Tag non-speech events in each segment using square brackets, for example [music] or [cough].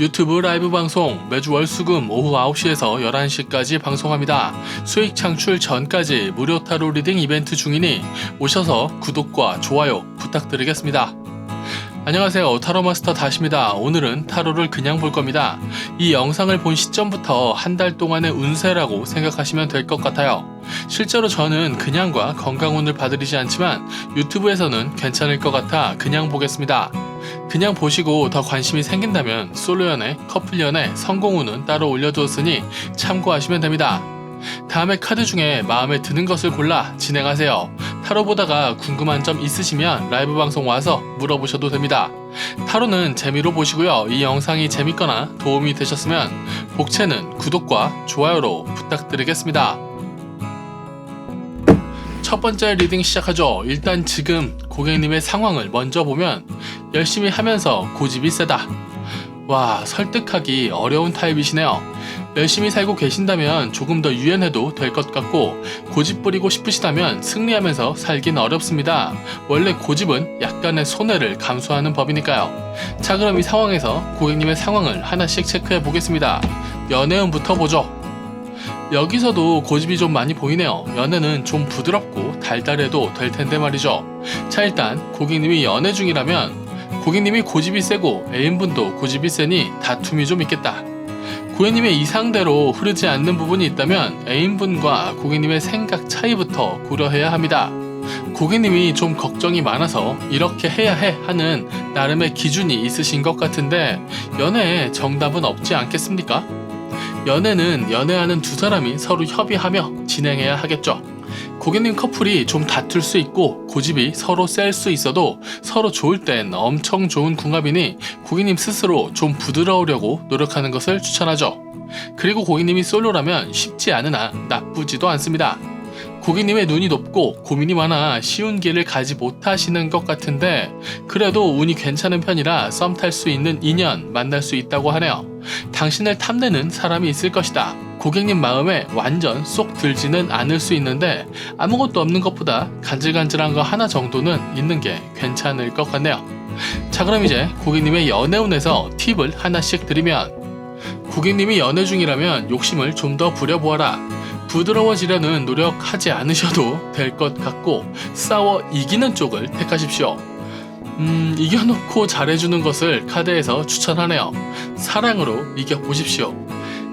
유튜브 라이브 방송 매주 월수금 오후 9시에서 11시까지 방송합니다. 수익 창출 전까지 무료 타로 리딩 이벤트 중이니 오셔서 구독과 좋아요 부탁드리겠습니다. 안녕하세요. 타로 마스터 다시입니다. 오늘은 타로를 그냥 볼 겁니다. 이 영상을 본 시점부터 한 달 동안의 운세라고 생각하시면 될 것 같아요. 실제로 저는 그냥과 건강운을 봐드리지 않지만 유튜브에서는 괜찮을 것 같아 그냥 보겠습니다. 그냥 보시고 더 관심이 생긴다면 솔로 연애, 커플 연애, 성공운은 따로 올려두었으니 참고하시면 됩니다. 다음에 카드 중에 마음에 드는 것을 골라 진행하세요. 타로 보다가 궁금한 점 있으시면 라이브 방송 와서 물어보셔도 됩니다. 타로는 재미로 보시고요. 이 영상이 재밌거나 도움이 되셨으면 복채는 구독과 좋아요로 부탁드리겠습니다. 첫 번째 리딩 시작하죠. 일단 지금 고객님의 상황을 먼저 보면 열심히 하면서 고집이 세다. 와, 설득하기 어려운 타입이시네요. 열심히 살고 계신다면 조금 더 유연해도 될 것 같고 고집 부리고 싶으시다면 승리하면서 살긴 어렵습니다. 원래 고집은 약간의 손해를 감수하는 법이니까요. 자, 그럼 이 상황에서 고객님의 상황을 하나씩 체크해 보겠습니다. 연애운부터 보죠. 여기서도 고집이 좀 많이 보이네요. 연애는 좀 부드럽고 달달해도 될 텐데 말이죠. 자, 일단 고객님이 연애 중이라면 고객님이 고집이 세고 애인분도 고집이 세니 다툼이 좀 있겠다. 고객님의 이상대로 흐르지 않는 부분이 있다면 애인분과 고객님의 생각 차이부터 고려해야 합니다. 고객님이 좀 걱정이 많아서 이렇게 해야 해 하는 나름의 기준이 있으신 것 같은데 연애에 정답은 없지 않겠습니까? 연애는 연애하는 두 사람이 서로 협의하며 진행해야 하겠죠. 고객님 커플이 좀 다툴 수 있고 고집이 서로 셀 수 있어도 서로 좋을 땐 엄청 좋은 궁합이니 고객님 스스로 좀 부드러우려고 노력하는 것을 추천하죠. 그리고 고객님이 솔로라면 쉽지 않으나 나쁘지도 않습니다. 고객님의 눈이 높고 고민이 많아 쉬운 길을 가지 못하시는 것 같은데 그래도 운이 괜찮은 편이라 썸 탈 수 있는 인연 만날 수 있다고 하네요. 당신을 탐내는 사람이 있을 것이다. 고객님 마음에 완전 쏙 들지는 않을 수 있는데 아무것도 없는 것보다 간질간질한 거 하나 정도는 있는 게 괜찮을 것 같네요. 자 그럼 이제 고객님의 연애운에서 팁을 하나씩 드리면 고객님이 연애 중이라면 욕심을 좀 더 부려보아라. 부드러워지려는 노력하지 않으셔도 될 것 같고 싸워 이기는 쪽을 택하십시오. 음, 이겨놓고 잘해주는 것을 카드에서 추천하네요. 사랑으로 이겨보십시오.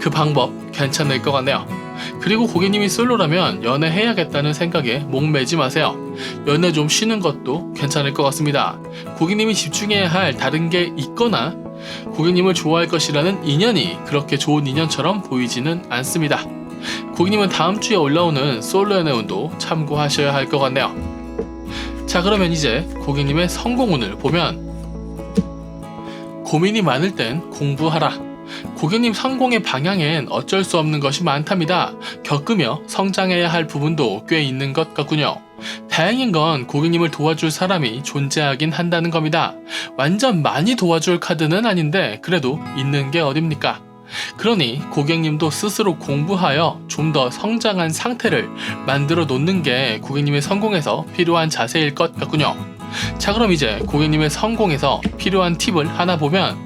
그 방법 괜찮을 것 같네요. 그리고 고객님이 솔로라면 연애해야겠다는 생각에 목매지 마세요. 연애 좀 쉬는 것도 괜찮을 것 같습니다. 고객님이 집중해야 할 다른 게 있거나 고객님을 좋아할 것이라는 인연이 그렇게 좋은 인연처럼 보이지는 않습니다. 고객님은 다음 주에 올라오는 솔로 연애 운도 참고하셔야 할 것 같네요. 자, 그러면 이제 고객님의 성공운을 보면 고민이 많을 땐 공부하라. 고객님 성공의 방향엔 어쩔 수 없는 것이 많답니다. 겪으며 성장해야 할 부분도 꽤 있는 것 같군요. 다행인 건 고객님을 도와줄 사람이 존재하긴 한다는 겁니다. 완전 많이 도와줄 카드는 아닌데 그래도 있는 게 어딥니까? 그러니 고객님도 스스로 공부하여 좀 더 성장한 상태를 만들어 놓는 게 고객님의 성공에서 필요한 자세일 것 같군요. 자, 그럼 이제 고객님의 성공에서 필요한 팁을 하나 보면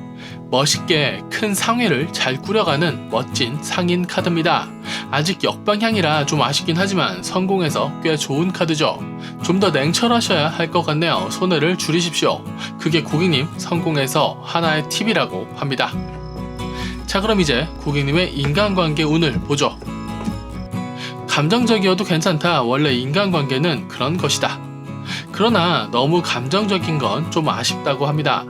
멋있게 큰 상회를 잘 꾸려가는 멋진 상인 카드입니다. 아직 역방향이라 좀 아쉽긴 하지만 성공해서 꽤 좋은 카드죠. 좀 더 냉철하셔야 할 것 같네요. 손해를 줄이십시오. 그게 고객님 성공해서 하나의 팁이라고 합니다. 자, 그럼 이제 고객님의 인간관계 운을 보죠. 감정적이어도 괜찮다. 원래 인간관계는 그런 것이다. 그러나 너무 감정적인 건 좀 아쉽다고 합니다.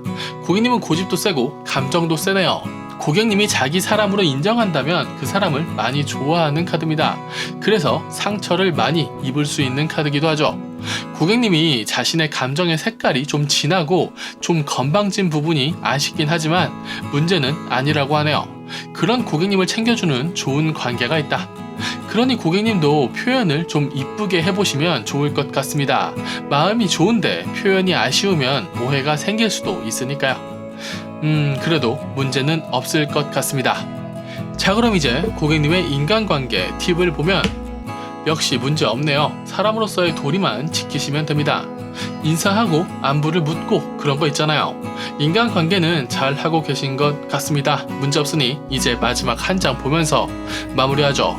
고객님은 고집도 세고 감정도 세네요. 고객님이 자기 사람으로 인정한다면 그 사람을 많이 좋아하는 카드입니다. 그래서 상처를 많이 입을 수 있는 카드기도 하죠. 고객님이 자신의 감정의 색깔이 좀 진하고 좀 건방진 부분이 아쉽긴 하지만 문제는 아니라고 하네요. 그런 고객님을 챙겨주는 좋은 관계가 있다. 그러니 고객님도 표현을 좀 이쁘게 해보시면 좋을 것 같습니다. 마음이 좋은데 표현이 아쉬우면 오해가 생길 수도 있으니까요. 음, 그래도 문제는 없을 것 같습니다. 자, 그럼 이제 고객님의 인간관계 팁을 보면 역시 문제 없네요. 사람으로서의 도리만 지키시면 됩니다. 인사하고 안부를 묻고 그런 거 있잖아요. 인간 관계는 잘 하고 계신 것 같습니다. 문제 없으니 이제 마지막 한 장 보면서 마무리하죠.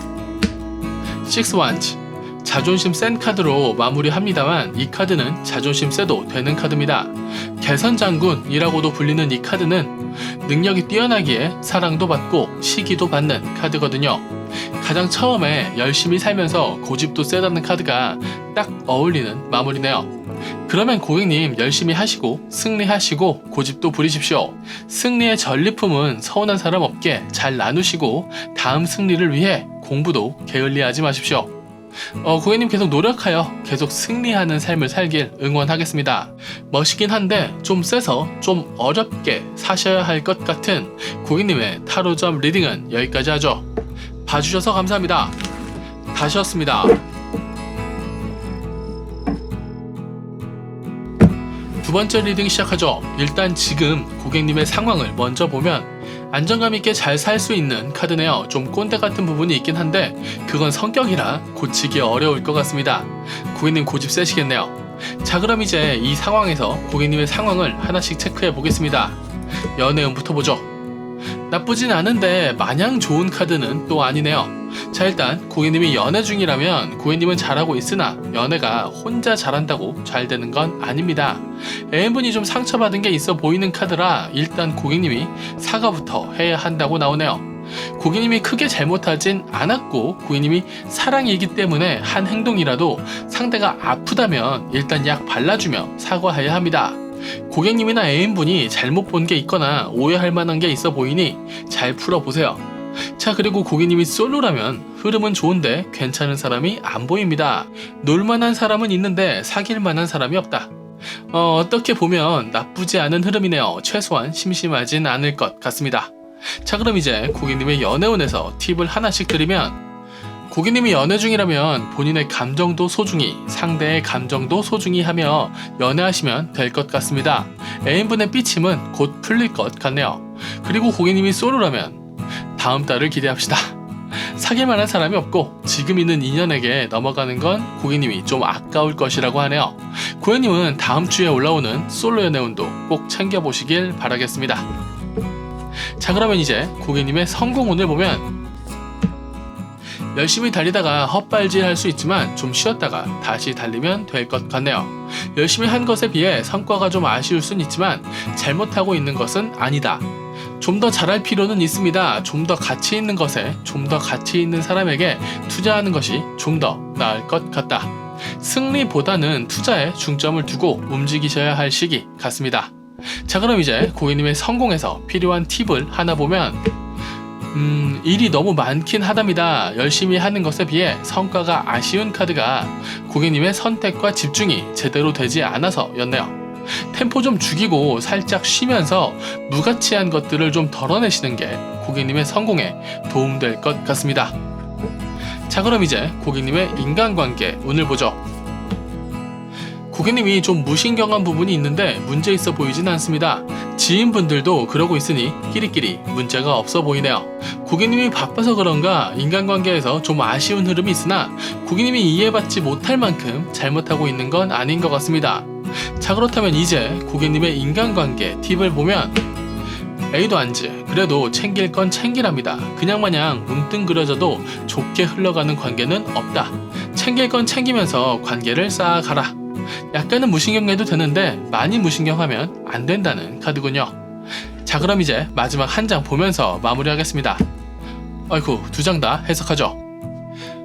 6 원치 자존심 센 카드로 마무리합니다만 이 카드는 자존심 세도 되는 카드입니다. 개선 장군이라고도 불리는 이 카드는 능력이 뛰어나기에 사랑도 받고 시기도 받는 카드거든요. 가장 처음에 열심히 살면서 고집도 세다는 카드가 딱 어울리는 마무리네요. 그러면 고객님 열심히 하시고 승리하시고 고집도 부리십시오. 승리의 전리품은 서운한 사람 없게 잘 나누시고 다음 승리를 위해 공부도 게을리하지 마십시오. 어, 고객님 계속 노력하여 계속 승리하는 삶을 살길 응원하겠습니다. 멋있긴 한데 좀 세서 좀 어렵게 사셔야 할 것 같은 고객님의 타로점 리딩은 여기까지 하죠. 봐주셔서 감사합니다. 다시였습니다. 두 번째 리딩 시작하죠. 일단 지금 고객님의 상황을 먼저 보면 안정감 있게 잘 살 수 있는 카드네요. 좀 꼰대 같은 부분이 있긴 한데 그건 성격이라 고치기 어려울 것 같습니다. 고객님 고집 세시겠네요. 자 그럼 이제 이 상황에서 고객님의 상황을 하나씩 체크해 보겠습니다. 연애운부터 보죠. 나쁘진 않은데 마냥 좋은 카드는 또 아니네요. 자 일단 고객님이 연애 중이라면 고객님은 잘하고 있으나 연애가 혼자 잘한다고 잘 되는 건 아닙니다. 애인분이 좀 상처받은 게 있어 보이는 카드라 일단 고객님이 사과부터 해야 한다고 나오네요. 고객님이 크게 잘못하진 않았고 고객님이 사랑이기 때문에 한 행동이라도 상대가 아프다면 일단 약 발라주며 사과해야 합니다. 고객님이나 애인분이 잘못 본 게 있거나 오해할 만한 게 있어 보이니 잘 풀어보세요. 자, 그리고 고객님이 솔로라면 흐름은 좋은데 괜찮은 사람이 안 보입니다. 놀만한 사람은 있는데 사귈 만한 사람이 없다. 어, 어떻게 보면 나쁘지 않은 흐름이네요. 최소한 심심하진 않을 것 같습니다. 자, 그럼 이제 고객님의 연애운에서 팁을 하나씩 드리면 고객님이 연애 중이라면 본인의 감정도 소중히, 상대의 감정도 소중히 하며 연애하시면 될 것 같습니다. 애인분의 삐침은 곧 풀릴 것 같네요. 그리고 고객님이 솔로라면 다음 달을 기대합시다. [laughs] 사귈 만한 사람이 없고 지금 있는 인연에게 넘어가는 건 고객님이 좀 아까울 것이라고 하네요. 고객님은 다음 주에 올라오는 솔로 연애운도 꼭 챙겨보시길 바라겠습니다. 자 그러면 이제 고객님의 성공운을 보면 열심히 달리다가 헛발질 할 수 있지만 좀 쉬었다가 다시 달리면 될 것 같네요. 열심히 한 것에 비해 성과가 좀 아쉬울 순 있지만 잘못하고 있는 것은 아니다. 좀 더 잘할 필요는 있습니다. 좀 더 가치 있는 것에 좀 더 가치 있는 사람에게 투자하는 것이 좀 더 나을 것 같다. 승리보다는 투자에 중점을 두고 움직이셔야 할 시기 같습니다. 자, 그럼 이제 고객님의 성공에서 필요한 팁을 하나 보면 음, 일이 너무 많긴 하답니다. 열심히 하는 것에 비해 성과가 아쉬운 카드가 고객님의 선택과 집중이 제대로 되지 않아서였네요. 템포 좀 죽이고 살짝 쉬면서 무가치한 것들을 좀 덜어내시는 게 고객님의 성공에 도움될 것 같습니다. 자, 그럼 이제 고객님의 인간관계 운을 보죠. 고객님이 좀 무신경한 부분이 있는데 문제 있어 보이진 않습니다. 지인분들도 그러고 있으니 끼리끼리 문제가 없어 보이네요. 고객님이 바빠서 그런가 인간관계에서 좀 아쉬운 흐름이 있으나 고객님이 이해받지 못할 만큼 잘못하고 있는 건 아닌 것 같습니다. 자 그렇다면 이제 고객님의 인간관계 팁을 보면 A도 안지 그래도 챙길 건 챙기랍니다. 그냥 마냥 뭉뚱그려져도 좋게 흘러가는 관계는 없다. 챙길 건 챙기면서 관계를 쌓아가라. 약간은 무신경해도 되는데 많이 무신경하면 안 된다는 카드군요. 자 그럼 이제 마지막 한 장 보면서 마무리하겠습니다. 아이쿠 두장 다 해석하죠.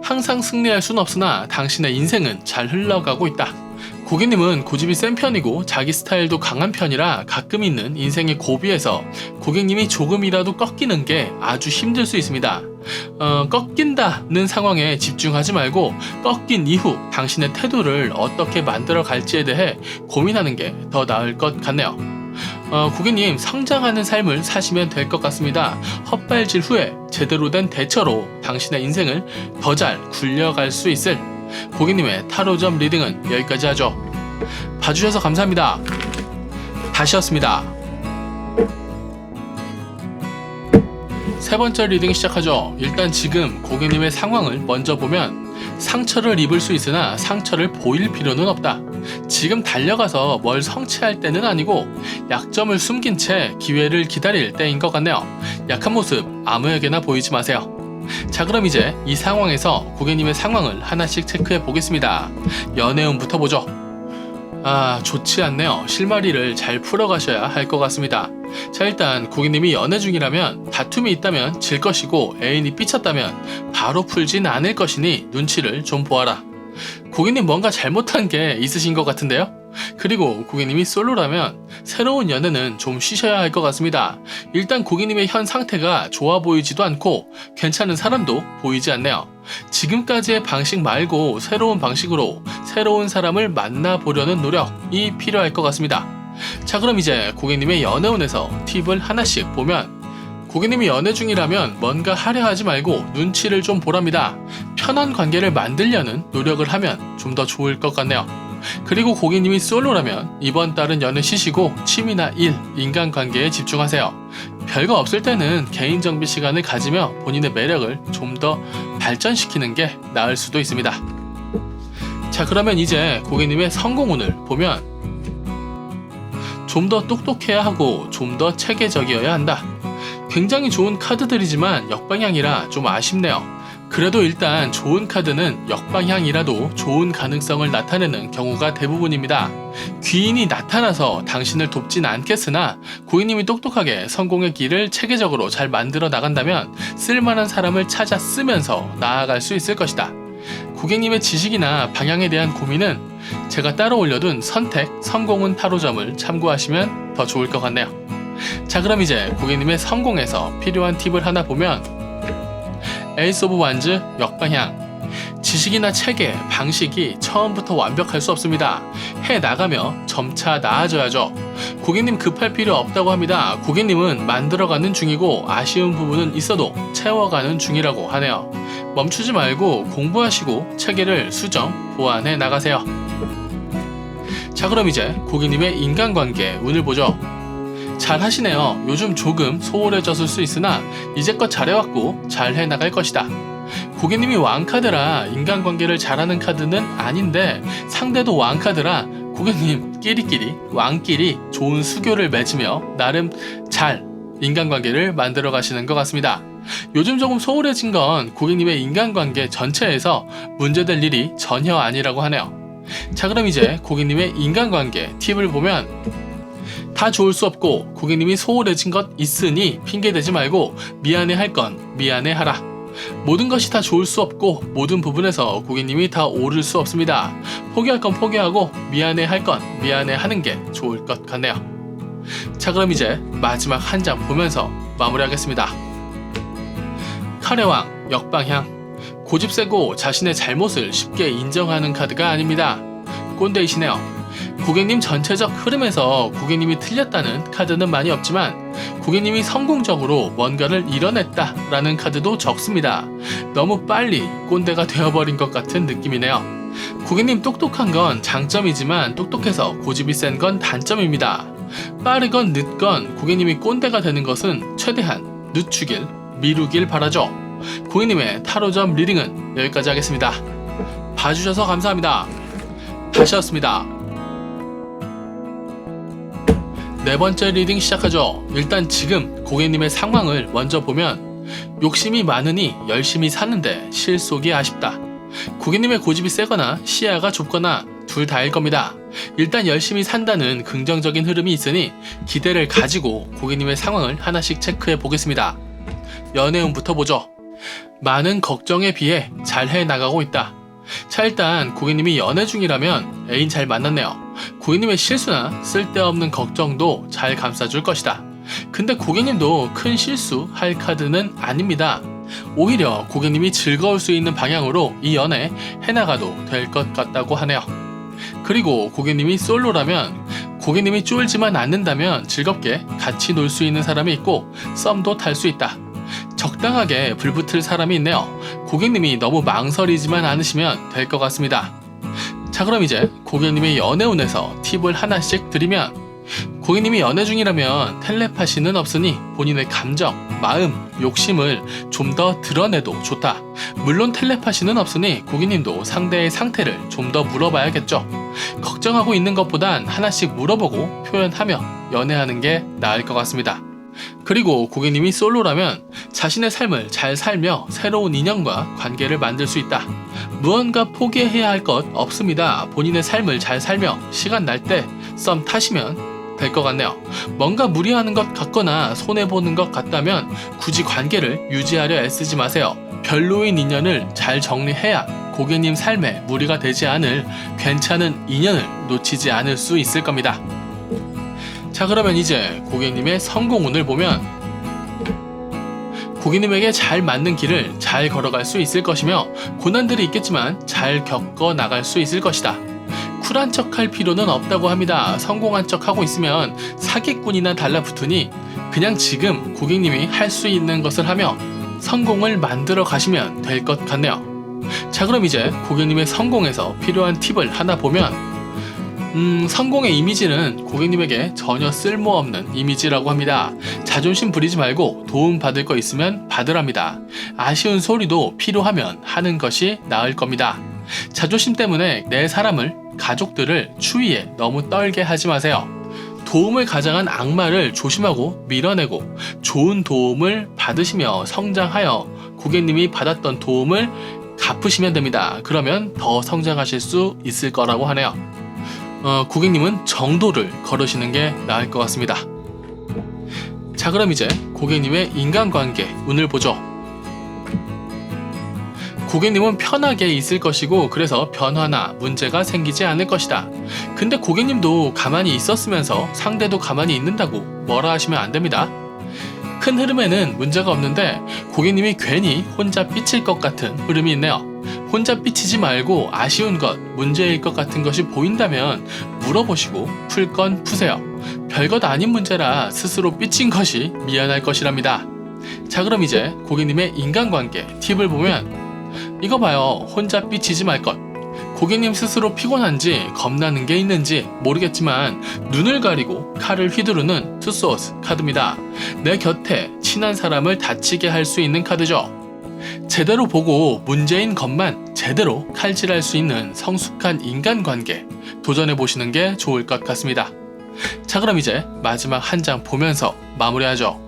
항상 승리할 순 없으나 당신의 인생은 잘 흘러가고 있다. 고객님은 고집이 센 편이고 자기 스타일도 강한 편이라 가끔 있는 인생의 고비에서 고객님이 조금이라도 꺾이는 게 아주 힘들 수 있습니다. 어, 꺾인다는 상황에 집중하지 말고 꺾인 이후 당신의 태도를 어떻게 만들어 갈지에 대해 고민하는 게 더 나을 것 같네요. 어, 고객님 성장하는 삶을 사시면 될 것 같습니다. 헛발질 후에 제대로 된 대처로 당신의 인생을 더 잘 굴려갈 수 있을 고객님의 타로점 리딩은 여기까지 하죠. 봐주셔서 감사합니다. 다시였습니다. 세 번째 리딩 시작하죠. 일단 지금 고객님의 상황을 먼저 보면 상처를 입을 수 있으나 상처를 보일 필요는 없다. 지금 달려가서 뭘 성취할 때는 아니고 약점을 숨긴 채 기회를 기다릴 때인 것 같네요. 약한 모습 아무에게나 보이지 마세요. 자 그럼 이제 이 상황에서 고객님의 상황을 하나씩 체크해 보겠습니다. 연애운부터 보죠. 아 좋지 않네요. 실마리를 잘 풀어가셔야 할 것 같습니다. 자 일단 고객님이 연애 중이라면 다툼이 있다면 질 것이고 애인이 삐쳤다면 바로 풀진 않을 것이니 눈치를 좀 보아라. 고객님 뭔가 잘못한 게 있으신 것 같은데요? 그리고 고객님이 솔로라면 새로운 연애는 좀 쉬셔야 할 것 같습니다. 일단 고객님의 현 상태가 좋아 보이지도 않고 괜찮은 사람도 보이지 않네요. 지금까지의 방식 말고 새로운 방식으로 새로운 사람을 만나보려는 노력이 필요할 것 같습니다. 자, 그럼 이제 고객님의 연애운에서 팁을 하나씩 보면 고객님이 연애 중이라면 뭔가 하려 하지 말고 눈치를 좀 보랍니다. 편한 관계를 만들려는 노력을 하면 좀 더 좋을 것 같네요. 그리고 고객님이 솔로라면 이번 달은 연애 쉬시고 취미나 일, 인간관계에 집중하세요. 별거 없을 때는 개인 정비 시간을 가지며 본인의 매력을 좀 더 발전시키는 게 나을 수도 있습니다. 자, 그러면 이제 고객님의 성공운을 보면 좀 더 똑똑해야 하고 좀 더 체계적이어야 한다. 굉장히 좋은 카드들이지만 역방향이라 좀 아쉽네요. 그래도 일단 좋은 카드는 역방향이라도 좋은 가능성을 나타내는 경우가 대부분입니다. 귀인이 나타나서 당신을 돕진 않겠으나 고객님이 똑똑하게 성공의 길을 체계적으로 잘 만들어 나간다면 쓸만한 사람을 찾아 쓰면서 나아갈 수 있을 것이다. 고객님의 지식이나 방향에 대한 고민은 제가 따로 올려둔 선택, 성공은 타로점을 참고하시면 더 좋을 것 같네요. 자 그럼 이제 고객님의 성공에서 필요한 팁을 하나 보면 에이스 오브 완즈 역방향 지식이나 체계, 방식이 처음부터 완벽할 수 없습니다. 해 나가며 점차 나아져야죠. 고객님 급할 필요 없다고 합니다. 고객님은 만들어가는 중이고 아쉬운 부분은 있어도 채워가는 중이라고 하네요. 멈추지 말고 공부하시고 체계를 수정, 보완해 나가세요. 자 그럼 이제 고객님의 인간관계 운을 보죠. 잘 하시네요. 요즘 조금 소홀해졌을 수 있으나 이제껏 잘해왔고 잘 해 나갈 것이다. 고객님이 왕카드라 인간관계를 잘하는 카드는 아닌데 상대도 왕카드라 고객님 끼리끼리 왕끼리 좋은 수교를 맺으며 나름 잘 인간관계를 만들어 가시는 것 같습니다. 요즘 조금 소홀해진 건 고객님의 인간관계 전체에서 문제될 일이 전혀 아니라고 하네요. 자 그럼 이제 고객님의 인간관계 팁을 보면 다 좋을 수 없고 고객님이 소홀해진 것 있으니 핑계대지 말고 미안해 할 건 미안해 하라. 모든 것이 다 좋을 수 없고 모든 부분에서 고객님이 다 오를 수 없습니다. 포기할 건 포기하고 미안해 할 건 미안해 하는 게 좋을 것 같네요. 자 그럼 이제 마지막 한 장 보면서 마무리하겠습니다. 카레왕 역방향 고집 세고 자신의 잘못을 쉽게 인정하는 카드가 아닙니다. 꼰대이시네요. 고객님 전체적 흐름에서 고객님이 틀렸다는 카드는 많이 없지만 고객님이 성공적으로 뭔가를 이뤄냈다라는 카드도 적습니다. 너무 빨리 꼰대가 되어버린 것 같은 느낌이네요. 고객님 똑똑한 건 장점이지만 똑똑해서 고집이 센 건 단점입니다. 빠르건 늦건 고객님이 꼰대가 되는 것은 최대한 늦추길 미루길 바라죠. 고객님의 타로점 리딩은 여기까지 하겠습니다. 봐주셔서 감사합니다. 다시였습니다. 네 번째 리딩 시작하죠. 일단 지금 고객님의 상황을 먼저 보면 욕심이 많으니 열심히 사는데 실속이 아쉽다. 고객님의 고집이 세거나 시야가 좁거나 둘 다일 겁니다. 일단 열심히 산다는 긍정적인 흐름이 있으니 기대를 가지고 고객님의 상황을 하나씩 체크해 보겠습니다. 연애운부터 보죠. 많은 걱정에 비해 잘 해 나가고 있다. 자 일단 고객님이 연애 중이라면 애인 잘 만났네요. 고객님의 실수나 쓸데없는 걱정도 잘 감싸줄 것이다. 근데 고객님도 큰 실수 할 카드는 아닙니다. 오히려 고객님이 즐거울 수 있는 방향으로 이 연애 해나가도 될 것 같다고 하네요. 그리고 고객님이 솔로라면 고객님이 쫄지만 않는다면 즐겁게 같이 놀 수 있는 사람이 있고 썸도 탈 수 있다. 적당하게 불붙을 사람이 있네요. 고객님이 너무 망설이지만 않으시면 될 것 같습니다. 자 그럼 이제 고객님의 연애운에서 팁을 하나씩 드리면 고객님이 연애 중이라면 텔레파시는 없으니 본인의 감정, 마음, 욕심을 좀 더 드러내도 좋다. 물론 텔레파시는 없으니 고객님도 상대의 상태를 좀 더 물어봐야겠죠. 걱정하고 있는 것보단 하나씩 물어보고 표현하며 연애하는 게 나을 것 같습니다. 그리고 고객님이 솔로라면 자신의 삶을 잘 살며 새로운 인연과 관계를 만들 수 있다. 무언가 포기해야 할 것 없습니다. 본인의 삶을 잘 살며 시간 날 때 썸 타시면 될 것 같네요. 뭔가 무리하는 것 같거나 손해보는 것 같다면 굳이 관계를 유지하려 애쓰지 마세요. 별로인 인연을 잘 정리해야 고객님 삶에 무리가 되지 않을 괜찮은 인연을 놓치지 않을 수 있을 겁니다. 자 그러면 이제 고객님의 성공운을 보면 고객님에게 잘 맞는 길을 잘 걸어갈 수 있을 것이며 고난들이 있겠지만 잘 겪어 나갈 수 있을 것이다. 쿨한 척 할 필요는 없다고 합니다. 성공한 척 하고 있으면 사기꾼이나 달라붙으니 그냥 지금 고객님이 할 수 있는 것을 하며 성공을 만들어 가시면 될 것 같네요. 자 그럼 이제 고객님의 성공에서 필요한 팁을 하나 보면 음, 성공의 이미지는 고객님에게 전혀 쓸모없는 이미지라고 합니다. 자존심 부리지 말고 도움 받을 거 있으면 받으랍니다. 아쉬운 소리도 필요하면 하는 것이 나을 겁니다. 자존심 때문에 내 사람을, 가족들을 추위에 너무 떨게 하지 마세요. 도움을 가장한 악마를 조심하고 밀어내고 좋은 도움을 받으시며 성장하여 고객님이 받았던 도움을 갚으시면 됩니다. 그러면 더 성장하실 수 있을 거라고 하네요. 어, 고객님은 정도를 걸으시는 게 나을 것 같습니다. 자, 그럼 이제 고객님의 인간관계 운을 보죠. 고객님은 편하게 있을 것이고 그래서 변화나 문제가 생기지 않을 것이다. 근데 고객님도 가만히 있었으면서 상대도 가만히 있는다고 뭐라 하시면 안 됩니다. 큰 흐름에는 문제가 없는데 고객님이 괜히 혼자 삐칠 것 같은 흐름이 있네요. 혼자 삐치지 말고 아쉬운 것, 문제일 것 같은 것이 보인다면 물어보시고 풀 건 푸세요. 별것 아닌 문제라 스스로 삐친 것이 미안할 것이랍니다. 자, 그럼 이제 고객님의 인간관계 팁을 보면 이거 봐요. 혼자 삐치지 말 것. 고객님 스스로 피곤한지 겁나는 게 있는지 모르겠지만 눈을 가리고 칼을 휘두르는 투소스 카드입니다. 내 곁에 친한 사람을 다치게 할 수 있는 카드죠. 제대로 보고 문제인 것만 제대로 칼질할 수 있는 성숙한 인간관계 도전해 보시는 게 좋을 것 같습니다. 자 그럼 이제 마지막 한 장 보면서 마무리하죠.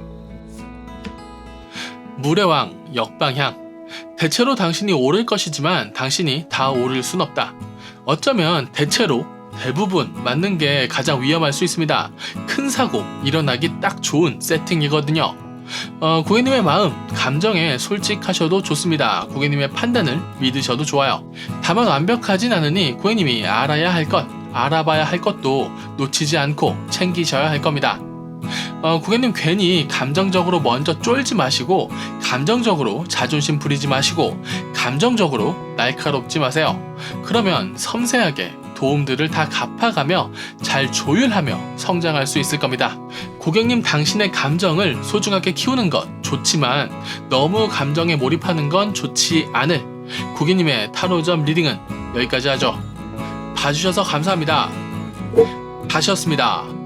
물의 왕 역방향 대체로 당신이 오를 것이지만 당신이 다 오를 순 없다. 어쩌면 대체로 대부분 맞는 게 가장 위험할 수 있습니다. 큰 사고 일어나기 딱 좋은 세팅이거든요. 어, 고객님의 마음, 감정에 솔직하셔도 좋습니다. 고객님의 판단을 믿으셔도 좋아요. 다만 완벽하진 않으니 고객님이 알아야 할 것, 알아봐야 할 것도 놓치지 않고 챙기셔야 할 겁니다. 어, 고객님 괜히 감정적으로 먼저 쫄지 마시고 감정적으로 자존심 부리지 마시고 감정적으로 날카롭지 마세요. 그러면 섬세하게 도움들을 다 갚아가며 잘 조율하며 성장할 수 있을 겁니다. 고객님 당신의 감정을 소중하게 키우는 것 좋지만 너무 감정에 몰입하는 건 좋지 않을 고객님의 타로점 리딩은 여기까지 하죠. 봐주셔서 감사합니다. 다시였습니다.